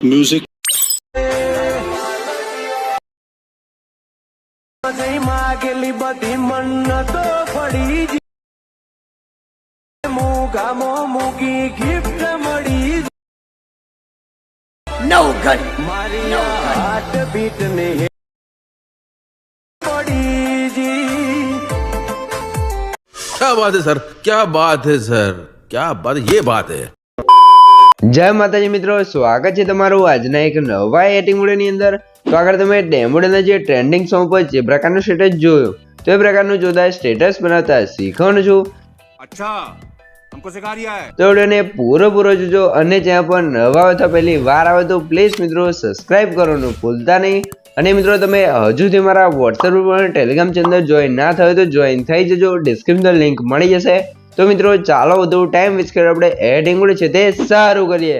music જઈ માગેલી બધી મન્નતો ફળી જી. મૂગામો મૂકી ગિફ્ટ મળી મારી હાર્ટ બીટ ને પડી જી क्या बात है सर क्या बात है सर क्या बात ये बात है જય માતાજી મિત્રો સ્વાગત છે તમારું આજના એક નવા એટિંગ વિડીયોની અંદર તો આગળ તમે ડેમોડેના જે ટ્રેન્ડિંગ સોંગ પર જે પ્રકારનું સ્ટેટસ જોયું તો એ પ્રકારનું જોતા સ્ટેટસ બનાવતા શીખવાનું છું अच्छा हमको सिखा रिया है તો વિડીયોને પૂરો પૂરો જોજો અને જ્યાં પણ નવા હોય તો પહેલી વાર આવે તો પ્લીઝ મિત્રો સબસ્ક્રાઇબ કરવાનું ભૂલતા નહીં અને મિત્રો તમે હજુથી મારા વોટ્સએપ ઉપર ટેલિગ્રામ ચેનલ જોઈન ના થયો તો જોઈન થઈ જજો ડિસ્ક્રિપ્શન લિંક મળી જશે તો મિત્રો ચાલો વધુ ટાઈમ વેસ્ટ કરી આપણે એડિંગ છે તે સારું કરીએ.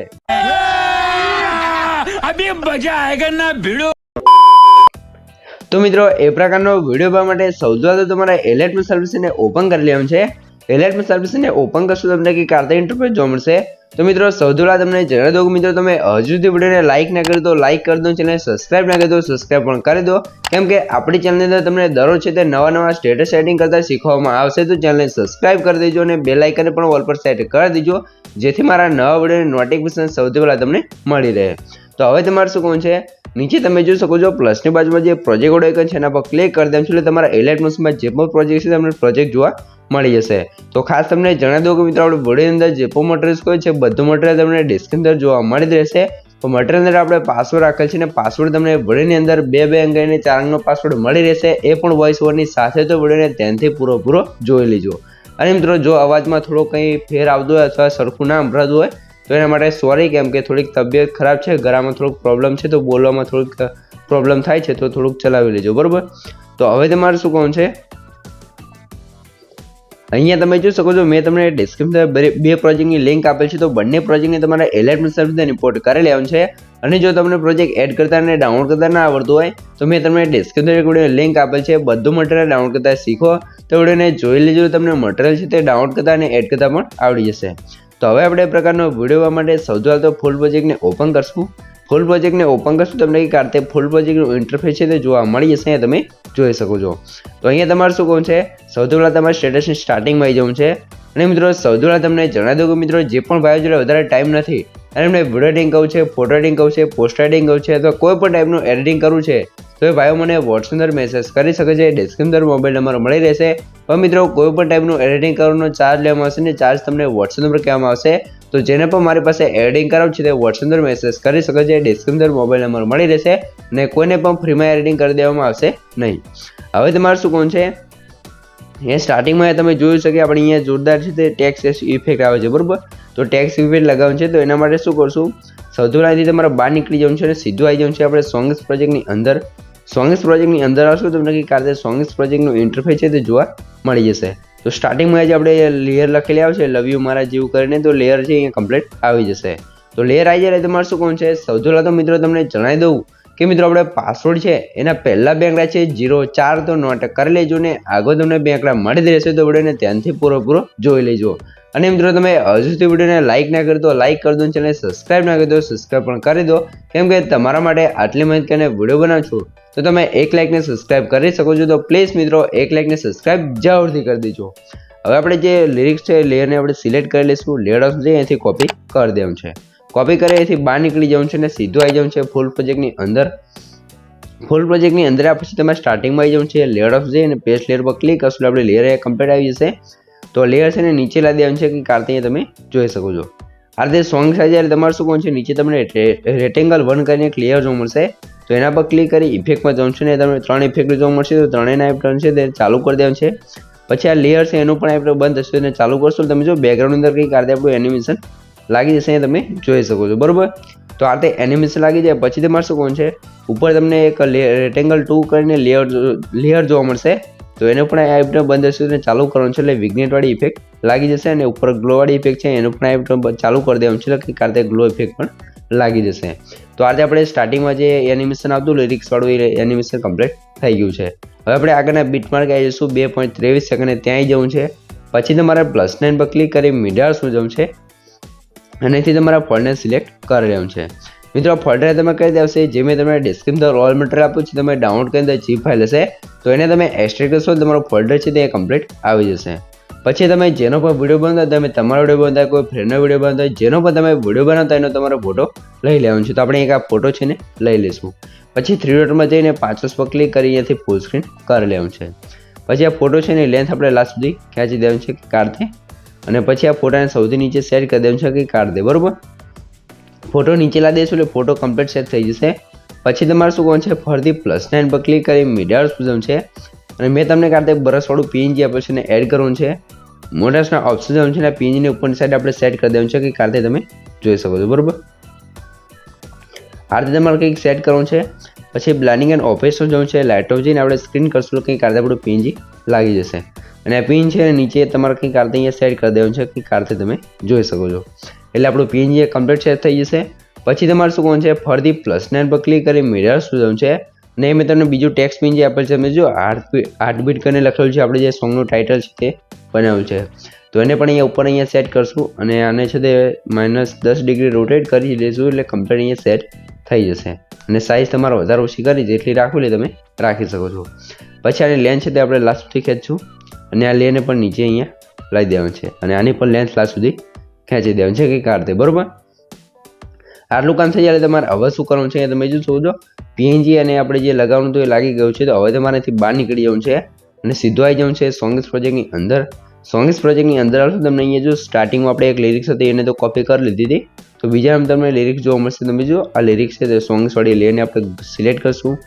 તો મિત્રો એ પ્રકારનો વીડિયો જોવા માટે સૌથી પહેલા તમારા તમારે એલર્ટ સર્વિસને ઓપન કરી લેવાનું છે. એલર્ટ સર્વિસને ઓપન કરશો તમને કે કાર્તા ઇન્ટરફેસ જોવા મળશે. તો મિત્રો, સૌથી પહેલાં તમને જણાવી દઉં મિત્રો, તમે હજુ સુધી વિડીયોને લાઇક ના કરી દો લાઇક કરી દો ચેનલ સબસ્ક્રાઇબ ના કરી દો સબસ્ક્રાઇબ પણ કરી દો. કેમ કે આપણી ચેનલની અંદર તમને દરરોજ છે તે નવા નવા સ્ટેટસ સેટિંગ કરતા શીખવામાં આવશે. તો ચેનલને સબસ્ક્રાઇબ કરી દેજો અને બે લાઇકને પણ ઓલ પર સેટ કરી દેજો, જેથી મારા નવા વિડીયોની નોટિફિકેશન સૌથી પહેલાં તમને મળી રહે. તો હવે તમારે શું કહું છે? નીચે તમે જોઈ શકો છો પ્લસની બાજુમાં જે પ્રોજેક્ટ વાળો આઇકન છે, એના પર ક્લિક કરી દેમ છો, એટલે તમારા એલાઇટ મોસમાં જે પણ પ્રોજેક્ટ છે, તમને પ્રોજેક્ટ જોવા મળી જશે. તો ખાસ તમને જણાવી દઉં કે મિત્રો, આપણે વિડીયોની અંદર જે પણ મટીરિયલ્સ કોઈ છે, બધું મટીરિયલ તમને ડિસ્ક્રિપ્શન અંદર જોવા મળી રહેશે. તો મટીરિયલ અંદર આપણે પાસવર્ડ રાખેલ છે, અને પાસવર્ડ તમને વિડીયોની અંદર બે બે અંક અને ચાર અંકનો પાસવર્ડ મળી રહેશે. એ પણ વોઇસ ઓવરની સાથે તો વિડીયોને ધ્યાનથી પૂરો પૂરો જોઈ લીજો. અને મિત્રો, જો અવાજમાં થોડો કંઈ ફેર આવતો હોય અથવા સરખું ના સંભળાતું હોય તો એના માટે સોરી કેમ કે થોડીક તબિયત ખરાબ છે, ગળામાં થોડુંક પ્રોબ્લેમ છે, તો બોલવામાં થોડુંક પ્રોબ્લેમ થાય છે, તો થોડુંક ચલાવી લેજો, બરાબર? તો હવે તમારે શું કહું છે? અહીંયા તમે જોઈ શકો છો, મેં તમને ડિસ્ક્રિપ્શન બે પ્રોજેક્ટની લિંક આપેલ છે, તો બંને પ્રોજેક્ટને તમારે એલર્ટમેન્ટ સર્વિસને રિપોર્ટ કરી લેવાનું છે, અને જો તમને પ્રોજેક્ટ એડ કરતા અને ડાઉનલોડ કરતા ના આવડતું હોય, તો મેં તમને ડિસ્ક્રિપ્શન લિંક આપેલ છે, બધું મટીરિયલ ડાઉનલોડ કરતા શીખો, તો વિડીયોને જોઈ લેજો, તમને મટીરિયલ છે તે ડાઉનલોડ કરતા અને એડ કરતા પણ આવડી જશે. તો હવે આપણે પ્રકારનો વીડિયો માટે સૌથી પહેલાં તો ફૂલ પ્રોજેક્ટને ઓપન કરશું. ફૂલ પ્રોજેક્ટને ઓપન કરશું તમને એક કારતે ફૂલ પ્રોજેક્ટનું ઇન્ટરફેસ છે તે જોવા મળી જશે, અહીંયા તમે જોઈ શકો છો. તો અહીંયા તમારે શું કહું છે? સૌથી પહેલાં તમારે સ્ટેટસની સ્ટાર્ટિંગમાં આવી જવું છે. અને મિત્રો, સૌથી પહેલાં તમને જણાવી દઉં કે મિત્રો, જે પણ ભાઈઓ જોડે વધારે ટાઈમ નથી અને એમને વીડિયો એડિટિંગ કરવું છે ફોટો એડિટિંગ કરવું છે પોસ્ટર એડિટિંગ કરવું છે, અથવા કોઈ પણ ટાઈપનું એડિટિંગ કરવું છે, તો એ ભાઈઓ મને વોટ્સઅપ અંદર મેસેજ કરી શકે છે ડિસ્ક્રિપ્શન મોબાઈલ નંબર મળી રહેશે. પણ મિત્રો, કોઈ પણ ટાઈપનું એડિટિંગ કરવાનો ચાર્જ લેવામાં આવશે ને ચાર્જ તમને વોટ્સઅપ નંબર કહેવામાં આવશે, તો જેને પણ મારી પાસે એડિટિંગ કરાવવું છે તે વોટ્સઅપ અંદર મેસેજ કરી શકે છે ડિસ્ક્રિપ્શન મોબાઈલ નંબર મળી રહેશે અને કોઈને પણ ફ્રીમાં એડિટિંગ કરી દેવામાં આવશે નહીં. હવે તમારે શું કોણ છે? એ સ્ટાર્ટિંગમાં તમે જોયું છે આપણે અહીંયા જોરદાર છે તે ટેક્સ ઇફેક્ટ આવે છે, બરાબર? તો ટેક્સ ઇફેક્ટ લગાવવાનું છે, તો એના માટે શું કરશું? સૌથી અહીંથી તમારે બહાર નીકળી જવાનું છે અને સીધું આવી જવાનું છે આપણે સોંગ્સ પ્રોજેક્ટની અંદર. સોંગ્સ પ્રોજેક્ટની અંદર આવશો તમને કંઈક કારણે સોંગ્સ પ્રોજેક્ટનું ઇન્ટરફેસ છે તે જોવા મળી જશે. તો સ્ટાર્ટિંગમાં જ આપણે લેયર લખેલી આવશે લવ યુ મારા જેવું કરીને તો લેયર છે અહીંયા કમ્પ્લીટ આવી જશે. તો લેયર આવી જાય તમારે શું કોણ છે? સૌથી પહેલાં તો મિત્રો તમને જણાવી દઉં કે મિત્રો આપણે પાસવર્ડ છે, એના પહેલા બે આંકડા છે જીરો ચાર તો નોટ કરી લેજો ને, આગળ તમને બે આંકડા મળી જ રહેશે તો વિડીયોને ધ્યાનથી પૂરો જોઈ લેજો. અને મિત્રો તમે હજુ સુધી વિડીયોને લાઇક ના કરી દો લાઇક કરી દો અને ચેનલ સબસ્ક્રાઇબ ના કરી દો સબસ્ક્રાઇબ પણ કરી દો. કેમ કે તમારા માટે આટલી મહેનત કરીને વીડિયો બનાવું છું, તો તમે એક લાઇકને સબસ્ક્રાઇબ કરી શકો છો, તો પ્લીઝ મિત્રો એક લાઇકને સબસ્ક્રાઇબ જરૂરથી કરી દેજો. હવે આપણે જે લિરિક્સ છે લેયરને આપણે સિલેક્ટ કરી લઈશું લેયર ઓફ છે, અહીંથી કોપી કરી દેવું છે. કોપી કરે એથી બહાર નીકળી જવાનું છે અને સીધું આવી જવાનું છે ફૂલ પ્રોજેક્ટની અંદર. ફૂલ પ્રોજેક્ટની અંદર આ પછી તમારે સ્ટાર્ટિંગમાં આવી જવાનું છે લેયર ઓફ છે અને પેસ્ટ લેયર પર ક્લિક કરશું આપણે લેયર એ કમ્પ્લીટ આવી જશે. તો લેયર છે ને નીચે લાવી દેવાનું છે કે કારતે તમે જોઈ શકો છો. આ રીતે સોંગ સાઈઝ જ્યારે તમારે શું કહું છે, નીચે તમને રેટેંગલ વન કરીને ક્લિયર લેયર જોવા મળશે. તો એના પર ક્લિક કરી ઇફેક્ટમાં જવાનું છે ને તમને ત્રણ ઇફેક્ટ જોવા મળશે, તો ત્રણેયના ઇફેક્ટ છે, તે ચાલુ કરી દેવાનું છે. પછી આ લેયર છે એનું પણ આપણે બંધ થશે અને ચાલુ કરશો તમે જો બેકગ્રાઉન્ડ અંદર કંઈક આ રીતે આપણું એનિમેશન લાગી જશે અહીંયા તમે જોઈ શકો છો, બરાબર? તો આ રીતે એનિમેશન લાગી જાય, પછી તમારે શું કોણ છે? ઉપર તમને એક રેક્ટેંગલ ટુ કરીને લેયર લેયર જોવા મળશે. તો એને પણ આ એપને બંધ હશે અને ચાલુ કરવાનું છે એટલે વિગ્નેટવાળી ઇફેક્ટ લાગી જશે અને ઉપર ગ્લોવાળી ઇફેક્ટ છે, એનું પણ આ એપને ચાલુ કરી દેવાનું છે એટલે કારતે ગ્લો ઇફેક્ટ પણ લાગી જશે. તો આજે આપણે સ્ટાર્ટિંગમાં જે એનિમેશન આવતું લિરિક્સવાળું એ એનિમેશન કમ્પ્લીટ થઈ ગયું છે. હવે આપણે આગળના બીટમાર્ક આવી જઈશું, બે પોઈન્ટ ત્રેવીસ સેકન્ડે ત્યાંય જવું છે. પછી તમારે પ્લસ નાઇન પર ક્લિક કરી મીડિયા શું જવું છે? અને અહીંથી તમારા ફોલ્ડને સિલેક્ટ કરી લેવાનું છે. મિત્રો ફોલ્ડર તમે કહી દેવશે જે મેં તમને ડિસ્ક્રિપ્શન રોલ મટીરિયલ આપ્યું છે, તમે ડાઉનલોડ કરીને જી ફાઇલ હશે, તો એને તમે એક્સટ્રેક્ટ કરશો, તમારો ફોલ્ડર છે તે કમ્પ્લીટ આવી જશે. પછી તમે જેનો પણ વીડિયો બનાવતા તમે તમારો વીડિયો બનાવતા કોઈ ફ્રેન્ડનો વીડિયો બનાવતા જેનો પણ તમે વીડિયો બનાવતા એનો તમારો ફોટો લઈ લેવાનો છે. તો આપણે એક આ ફોટો છે ને લઈ લઈશું. પછી થ્રી ડોટમાં જઈને પાછો પર ક્લિક કરી અહીંયાથી ફૂલ સ્ક્રીન કરી લેવાનું છે. પછી આ ફોટો છે ને લેન્થ આપણે લાસ્ટ સુધી ખેંચી દેવાનું છે કાઢતે અને પછી આ ફોટાને સૌથી નીચે સેટ કરી દેવાનું છે કે કાઢ દે, બરોબર? ફોટો નીચે લાવી દઈશું એટલે ફોટો કમ્પ્લીટ સેટ થઈ જશે. પછી તમારે શું કરવાનું છે? ફરતી પ્લસ નાઇન પર ક્લિક કરી મીડિયા ઓપ્શન છે. અને મેં તમને કાઢતે બરસવાળું પીએનજી આપ્યું છે ને એડ કરવાનું છે. મોટાસના ઓપ્શન છે ને પીએનજીની ઉપરની સાઈડ આપણે સેટ કરી દેવાનું છે કે કાઢતે તમે જોઈ શકો છો, બરાબર? આ રીતે તમારે કંઈક સેટ કરવાનું છે. પછી બ્લાઇનિંગ એન્ડ ઓપરેશન જવું છે. લાઇટ ઓફ જઈને આપણે સ્ક્રીન કરશું કંઈક કાઢતે આપણું પીએનજી લાગી જશે. અને આ પિન છે નીચે તમારે કંઈક કાઢતે અહીંયા સેટ કરી દેવાનું છે કે કાઢતે તમે જોઈ શકો છો. એટલે આપણું પીએનજી કમ્પ્લીટ સેટ થઈ જશે. પછી તમારે શું કોણ છે, ફરીથી પ્લસ નાઇન પર ક્લિક કરી મિરર શું છે. ને મેં તમને બીજું ટેક્સ પિન જે આપેલ છે, તમે જો આર્ટ બીટ કરીને લખેલું છે, આપણે જે સોંગનું ટાઇટલ છે તે બનાવ્યું છે. તો એને પણ અહીંયા ઉપર અહીંયા સેટ કરશું અને આને છે તે માઇનસ દસ ડિગ્રી રોટેટ કરી દઈશું એટલે કમ્પ્લીટ અહીંયા સેટ થઈ જશે. અને સાઇઝ તમારે વધારે ઓછી કરી, જેટલી રાખવું એટલે તમે રાખી શકો છો. પછી આની લેન્થ છે તે આપણે લાસ્ટ સુધી ખેંચશું. અને આ લેને પણ નીચે અહીંયા લાવી દેવાનું છે. અને આની પણ લેન્થ લાસ્ટ સુધી ખેંચી દેવાનું છે કે કાઢતે બરાબર? આટલું કામ થઈ જાય તમારે હવે શું કરવાનું છે તમે જો છો પીએનજી અને આપણે જે લગાવવાનું હતું એ લાગી ગયું છે, તો હવે તમારેથી બહાર નીકળી જવું છે અને સીધું આવી જવું છે સોંગ્સ પ્રોજેક્ટની અંદર. સોંગ્સ પ્રોજેક્ટની અંદર આવશો તમને અહીંયા જો સ્ટાર્ટિંગમાં આપણે એક લિરિક્સ હતી એને તો કોપી કરી લીધી હતી. તો બીજા તમને લિરિક્સ જોવા મળશે. તમે જો આ લિરિક્સ છે તે સોંગ્સ વાળી લેને આપણે સિલેક્ટ કરશું.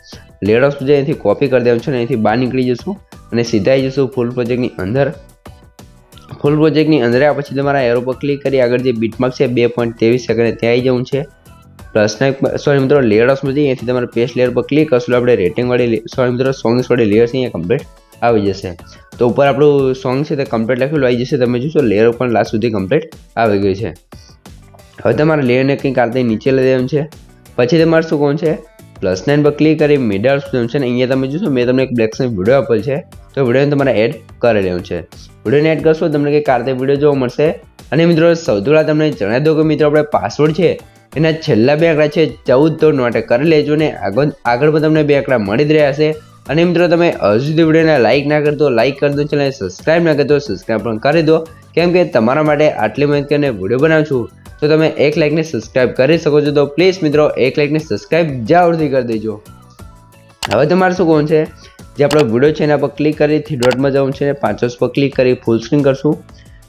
લેડ ઓફ જે અહીંથી કોપી કરી દેવાનું છે અને અહીંથી બહાર નીકળી જશું. અને સીધા જશું ફૂલ પ્રોજેક્ટની અંદર. ફૂલ પ્રોજેક્ટની અંદર આ પછી તમારા એરો પર ક્લિક કરી આગળ જે બીટમાર્ક છે બે પોઈન્ટ ત્રેવીસ સેકન્ડ ત્યાં આવી જવું છે. પ્લસના સોરી મિત્રો લેયર્સમાં જઈએ અહીંથી તમારે પેસ્ટ લેયર પર ક્લિક કરશો આપણે રેટિંગવાળી સોરી મિત્રો સોંગ્સ વાળી લેયર્સ અહીંયા કમ્પ્લીટ આવી જશે. તો ઉપર આપણું સોંગ છે તે કમ્પ્લીટ લખેલું આવી જશે. તમે જોશો લેયર પણ લાસ્ટ સુધી કમ્પ્લીટ આવી ગયું છે. હવે તમારે લેયરને કંઈક આ નીચે લઈ દેવાનું છે. પછી તમારે શું કોણ છે? પ્લસ નાઇન પર ક્લિક કરી મિડલ ઓપ્શન છે ને, અહીંયા તમે જોશો, મેં તમને એક બ્લેક વીડિયો આપેલ છે. તો વિડીયોને તમારે એડ કરી લેવું છે. વિડીયોને એડ કરશો, તમને કંઈક આ વીડિયો જોવા મળશે. અને મિત્રો, સૌથી પહેલાં તમને જણાવી દો કે મિત્રો, આપણે પાસવર્ડ છે, એના છેલ્લા બે આંકડા છે, ચૌદ તો નોટે કરી લેજો ને, આગળ આગળ પણ તમને બે આંકડા મળી જ રહ્યા છે અને મિત્રો, તમે હજુ સુધી વિડીયોને લાઇક ના કરતો લાઇક કરી દો ચેનલ સબસ્ક્રાઇબ ના કરતો સબસ્ક્રાઇબ પણ કરી દો. કેમ કે તમારા માટે આટલી મહેનત કરીને વીડિયો બનાવું છું. તો તમે એક લાઇકને સબસ્ક્રાઇબ કરી શકો છો. તો પ્લીઝ મિત્રો, એક લાઇકને સબસ્ક્રાઇબ જરૂરથી કરી દેજો. હવે તમારે શું કહું છે? જે આપણો વીડિયો છે એના પર ક્લિક કરી થ્રી ડોટમાં જવું છે. પાંચસ પર ક્લિક કરી ફૂલ સ્ક્રીન કરશું.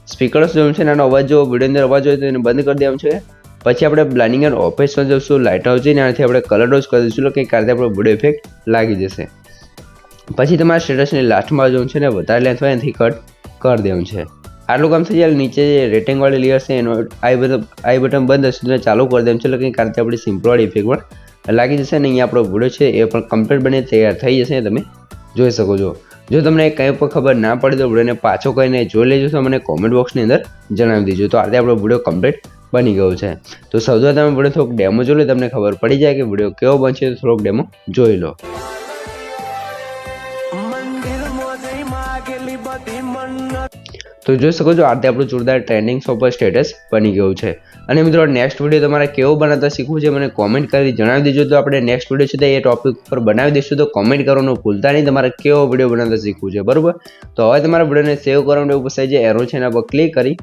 સ્પીકર્સ જવું છે એનો અવાજ જો વિડીયોની અંદર અવાજ હોય તો એને બંધ કરી દેવાનું છે. પછી આપણે બ્લાન્ડિંગ એન્ડ ઓફિસમાં જઈશું. લાઇટ હાઉસ જઈને આનાથી આપણે કલર ડોઝ કરી દઈશું. એટલે કંઈક કારણે આપણો વીડિયો ઇફેક્ટ લાગી જશે. પછી તમારા સ્ટેટસની લાસ્ટમાં જવું છે ને, વધારે લેન્થ હોય એનાથી કટ કરી દેવું છે. આટલું કામ થઈ જાય નીચે જે રેટિંગવાળી લેયર છે એનો આઈ બટન આઈ બટન બંધ હશે ચાલુ કરી દેવું છે એટલે કંઈક કારણે આપણી સિમ્પલવાળી ઇફેક્ટ પણ લાગી જશે અને અહીંયા આપણો વીડિયો છે એ પણ કમ્પ્લીટ બને તૈયાર થઈ જશે, તમે જોઈ શકો છો. જો તમને કંઈ પણ ખબર ના પડે તો વિડીયોને પાછો કહીને જોઈ લેજો, તો મને કોમેન્ટ બોક્સની અંદર જણાવી દેજો. તો આજે આપણો વીડિયો કમ્પ્લીટ બની ગયો છે. તો સૌથી તમે વીડિયો થોડોક ડેમો જોઈ લો, તમને ખબર પડી જાય કે વીડિયો કેવો બનશે થોડોક ડેમો જોઈ લો. તો જોઈ શકો છો, આજે આપણું જોરદાર ટ્રેન્ડિંગ સોપર સ્ટેટસ બની ગયું છે. અને મિત્રો નેક્સ્ટ વીડિયો તમારે કેવો બનાવતા શીખવું છે, મને કોમેન્ટ કરી જણાવી દેજો. તો આપણે નેક્સ્ટ વીડિયો છે તે એ ટોપિક પર બનાવી દઈશું. તો કોમેન્ટ કરવાનું ભૂલતા નહીં, તમારે કેવો વીડિયો બનાવતા શીખવું છે, બરાબર? તો હવે તમારા વિડીયોને સેવ કરવાનું એવું પછી જે એરો છે એના પર ક્લિક કરી.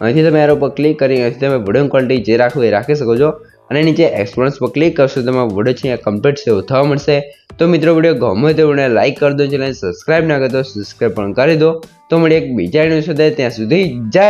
અહીંથી તમે એરો પર ક્લિક કરી, અહીંથી તમે વીડિયો ક્વોલિટી જે રાખવું એ રાખી શકો છો. અને નીચે એક્સપિરિયન્સ પર ક્લિક કરશો તો તમારો વીડિયો છે કમ્પ્લીટ સેવ થવા મળશે. તો મિત્રો વીડિયો ગમે તો વીડિયો લાઈક કરી દો ચેનલ સબસ્ક્રાઇબ ના કરતો સબસ્ક્રાઇબ પણ કરી દો. તો મળી એક બીજા સુધી ત્યાં સુધી જય